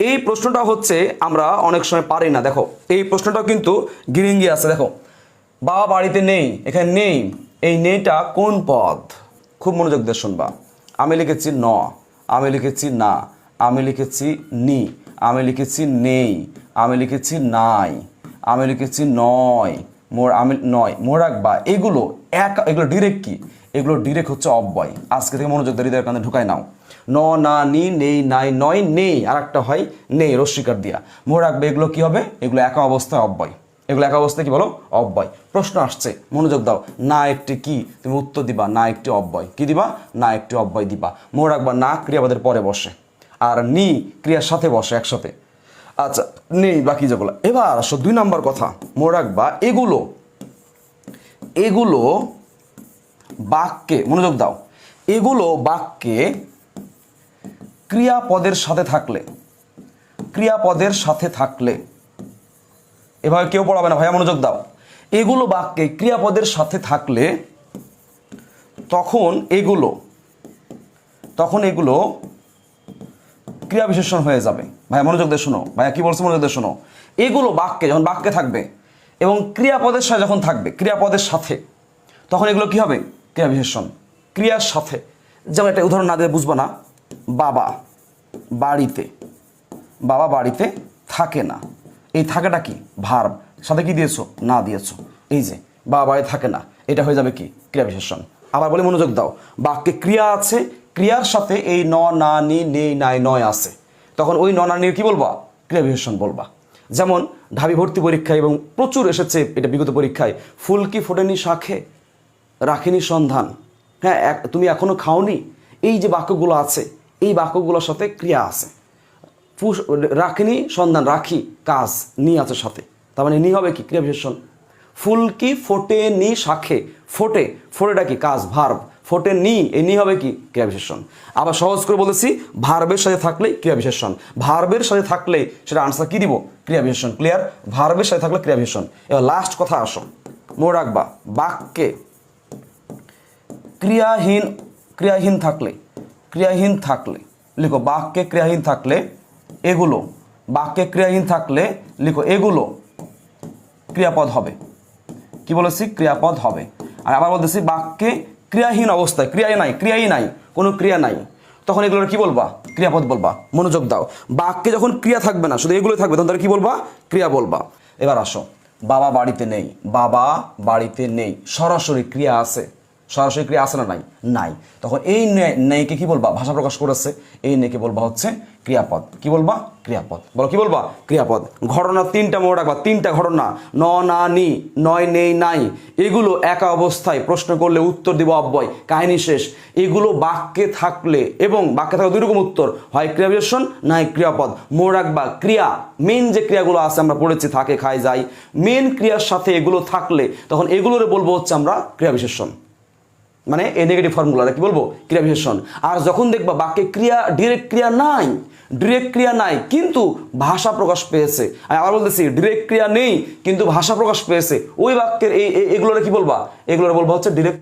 এই প্রশ্নটা হচ্ছে আমরা অনেক সময় পারি না। দেখো, এই প্রশ্নটাও কিন্তু গিরিঙ্গি আছে। দেখো, বাবা বাড়িতে নেই, এখানে নেই। এই নেইটা কোন পদ? খুব মনোযোগ দিয়ে শুনবা। আমি লিখেছি ন, আমি লিখেছি না, আমি লিখেছি নি, আমি লিখেছি নেই, আমি লিখেছি নাই, আমি লিখেছি নয় মোর আমি নয়, মোর রাখবা। এগুলো এক, এগুলো ডিরেক্ট কি? এগুলো ডিরেক্ট হচ্ছে অব্যয়। আজকে থেকে মনোযোগ হৃদয়ের কানে ঢুকাই নাও। ন, না, নি, নেই, নাই, নয়, নেই আর একটা হয় নেই রস্বীকার দিয়া। মোর রাখবে এগুলো কি হবে? এগুলো একা অবস্থায় অব্যয়। এগুলো একা অবস্থায় কি বলো? অব্যয়। প্রশ্ন আসছে, মনোযোগ দাও। না একটি কি? তুমি উত্তর দিবা, না একটি অব্যয়। কি দিবা? না একটি অব্যয় দিবা। মোর রাখবা না ক্রিয়াপদের পরে বসে। আর নি, ক্রিয়ার সাথে বসে একসাথে। আচ্ছা নেই, বাকি যেগুলো এবার আসো দুই নাম্বার কথা মোর রাখবা, এগুলো এগুলো বাক্যে, মনোযোগ দাও, এগুলো বাক্যে ক্রিয়াপদের সাথে থাকলে, ক্রিয়াপদের সাথে থাকলে, এভাবে কেউ পড়াবে না, ভাইয়া মনোযোগ দাও, এগুলো বাক্যে ক্রিয়াপদের সাথে থাকলে, তখন এগুলো তখন এগুলো ক্রিয়া বিশেষণ হয়ে যাবে। ভাইয়া মনোযোগ দিয়ে শোনো। ভাইয়া কি বলছে মনোযোগ দিয়ে শোনো। এগুলো বাক্যে যখন বাক্যে থাকবে এবং ক্রিয়াপদের সাথে যখন থাকবে, ক্রিয়াপদের সাথে, তখন এগুলো কি হবে? ক্রিয়া বিশেষণ। ক্রিয়ার সাথে। যেমন একটা উদাহরণ না দিয়ে বুঝব না। বাবা বাড়িতে। বাবা বাড়িতে থাকে না। এই থাকাটা কি? ভার্ব। সাথে কি দিয়েছ? না দিয়েছ। এই যে, বাবা বাড়িতে থাকে না। এটা হয়ে যাবে কি? ক্রিয়া বিশেষণ। আবার বলে মনোযোগ দাও। বাক্যে ক্রিয়া আছে ক্রিয়ার সাথে এই ন, না, নি নেই নাই, নয় আছে। তখন ওই ন, না নিয়ে কি বলবা? ক্রিয়া বিশেষণ বলবা। যেমন ঢাবি ভর্তি পরীক্ষায় এবং প্রচুর এসেছে এটা বিগত পরীক্ষায় ফুল কি ফোটেনি শাখে, রাখিনি সন্ধান। হ্যাঁ তুমি এখনও খাওনি? এই যে বাক্যগুলো আছে, এই বাক্যগুলোর সাথে ক্রিয়া আছে। ফুস রাখিনি সন্ধান, রাখি, কাজ, নি আছে সাথে। তার মানে নি হবে কি? ক্রিয়া বিশেষণ ফুল কি ফোটে নি শাখে। ফোটে, ফোটেটা কি? কাজ, ভার্ব। ফোটে নি, এই নি হবে কি? ক্রিয়া বিশেষণ আবার সহজ করে বলেছি, ভার্বের সাথে থাকলে ক্রিয়া বিশেষণ ভার্বের সাথে থাকলে সেটা আনসার কি দিব? ক্রিয়া বিশেষণ ক্লিয়ার ভার্বের সাথে থাকলে ক্রিয়া বিশেষণ এবার লাস্ট কথা আসো মনে রাখবা, বাক্যে ক্রিয়াহীন ক্রিয়াহীন থাকলে ক্রিয়াহীন থাকলে, লিখো, বাক্যে ক্রিয়াহীন থাকলে এগুলো, বাক্যে ক্রিয়াহীন থাকলে লিখো, এগুলো ক্রিয়াপদ হবে। কি বলেছি? ক্রিয়াপদ হবে। আর আবার বলতেছি, বাক্যে ক্রিয়াহীন অবস্থায়, ক্রিয়াই নাই ক্রিয়াই নাই, কোনো ক্রিয়া নাই। তখন এগুলোর কি বলবা? ক্রিয়াপদ বলবা, মনোযোগ দাও। বাক্যে যখন ক্রিয়া থাকবে না, শুধু এগুলোই থাকবে, তখন তারা কি বলবা? ক্রিয়া বলবা। এবার আসো। বাবা বাড়িতে নেই, বাবা বাড়িতে নেই, সরাসরি ক্রিয়া আছে। সরাসরি ক্রিয়া আছে না নাই? নাই। তখন এই নে- নেইকে কি বলবা? ভাষা প্রকাশ করেছে। এই নেকে বলবা হচ্ছে ক্রিয়াপদ। কি বলবা? ক্রিয়াপদ। বলো, কি বলবা? ক্রিয়াপদ। ঘটনা তিনটা মনে রাখবা। তিনটা ঘটনা। ন, না, নি, নয়, নেই, নাই। এগুলো একা অবস্থায় প্রশ্ন করলে উত্তর দিব অব্যয়। কাহিনী শেষ। এগুলো বাক্যে থাকলে এবং বাক্যে থাকলে দুই রকম উত্তর। হয় ক্রিয়া বিশেষণ নাই ক্রিয়াপদ। মনে রাখবা, ক্রিয়া মেন যে ক্রিয়াগুলো আছে আমরা পড়েছি, থাকে, খায় যাই মেন ক্রিয়ার সাথে এগুলো থাকলে তখন এগুলোরে বলব হচ্ছে আমরা ক্রিয়া বিশেষণ মানে এ নেগেটিভ ফর্মুলাটা কি বলব? ক্রিয়া বিশেষণ আর যখন দেখবা বাক্যে ক্রিয়া ডিরেক্ট ক্রিয়া নাই ডিরেক্ট ক্রিয়া নাই, কিন্তু ভাষা প্রকাশ পেয়েছে। আমি আবার বলতেছি ডিরেক্ট ক্রিয়া নেই, কিন্তু ভাষা প্রকাশ পেয়েছে। ওই বাক্যের এই এগুলোরে কি বলবা? এগুলোরে বলব হচ্ছে ডিরেক্ট